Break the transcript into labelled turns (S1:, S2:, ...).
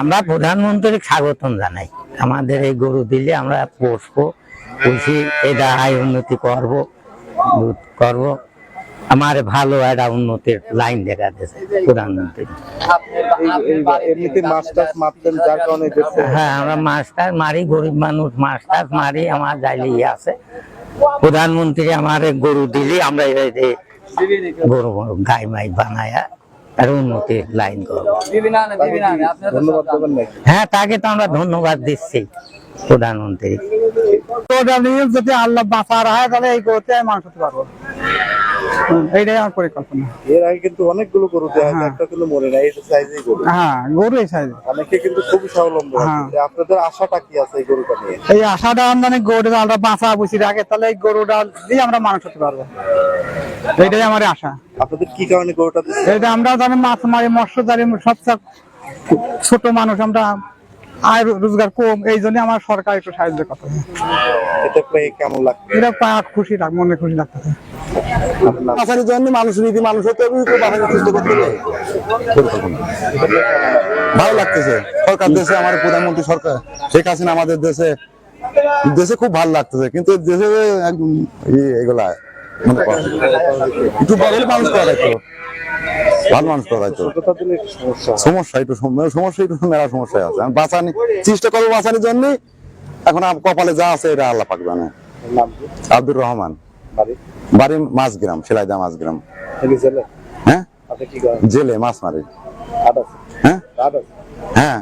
S1: আমরা প্রধানমন্ত্রী স্বাগতম জানাই। আমাদের এই গরু দিলে আমরা পোষবো, পুষি এটা আয় উন্নতি করব, দুধ করব। আমার ভালো একটা উন্নতির লাইন দেখা দিয়েছে প্রধানমন্ত্রী। হ্যাঁ আমরা মাছ টাছ মারি, গরিব মানুষ মাছ টাছ মারি, আমার যাইলে ইয়ে আছে। প্রধানমন্ত্রী আমার গরু দিলে আমরা গরু গাই মাই বানায়া আর উন্নতির লাইন করব
S2: ধন্যবাদ দেবেন নাকি
S1: হ্যাঁ তাকে তো আমরা ধন্যবাদ দিচ্ছি প্রধানমন্ত্রী।
S3: যদি আল্লাহ বাঁচা হয় তাহলে এই করতে আমি পারব। এইটাই আমার পরিকল্পনা।
S2: এর আগে কিন্তু অনেকগুলো গরু দেওয়া হয়েছে, একটা কিন্তু মরে না এই সাইজেই গরু।
S3: হ্যাঁ গরু এই সাইজ
S2: অনেকে কিন্তু খুবই স্বাবলম্বী
S3: হ্যাঁ।
S2: আপনাদের আশাটা কি আছে এই গরুটা নিয়ে?
S3: এই আশাটা আমদানি গরুটা আমরা বাঁচা বুঝি তাহলে এই গরুটা দিয়ে আমরা মাংস খেতে পারব। এইটাই আমার আশা।
S2: আপনাদের কি কারণে গরুটা
S3: আমরা জানি মাছ মারি মৎস্য জারি সবচেয়ে ছোট মানুষ আমরা আয় রোজগার কম। এই জন্য আমার সরকার একটু সাহায্য করতে হবে।
S2: এটা পেয়ে কেমন লাগছে?
S3: এটা খুশি লাগ মনে খুশি লাগতেছে।
S4: বাঁচানোর জন্য মানুষ নীতি মানুষ হতে হবে, তো বাঁচানোর চেষ্টা করতে হবে। ভালো লাগতেছে, সরকার দেশে, আমার প্রধানমন্ত্রী সরকার, শেখ হাসিনা আমাদের দেশে দেশে খুব ভালো লাগতেছে, কিন্তু দেশে এগুলা একটু বড় মানুষ করা যাইতো ভালো মানুষ করা
S2: একটু সমস্যা
S4: একটু সমস্যা একটু মেলা সমস্যা আছে। বাঁচানি, চেষ্টা করব বাঁচানোর জন্য এখন কপালে যা আছে এটা আল্লাহ পাক জানে। আব্দুর রহমান।
S2: বাড়ি
S4: বাড়ি মাছগ্রাম সেলাইদা মাছগ্রাম
S2: তিনি জেলে
S4: হ্যাঁ মাছ মারি হ্যাঁ
S2: কাঠ
S4: হ্যাঁ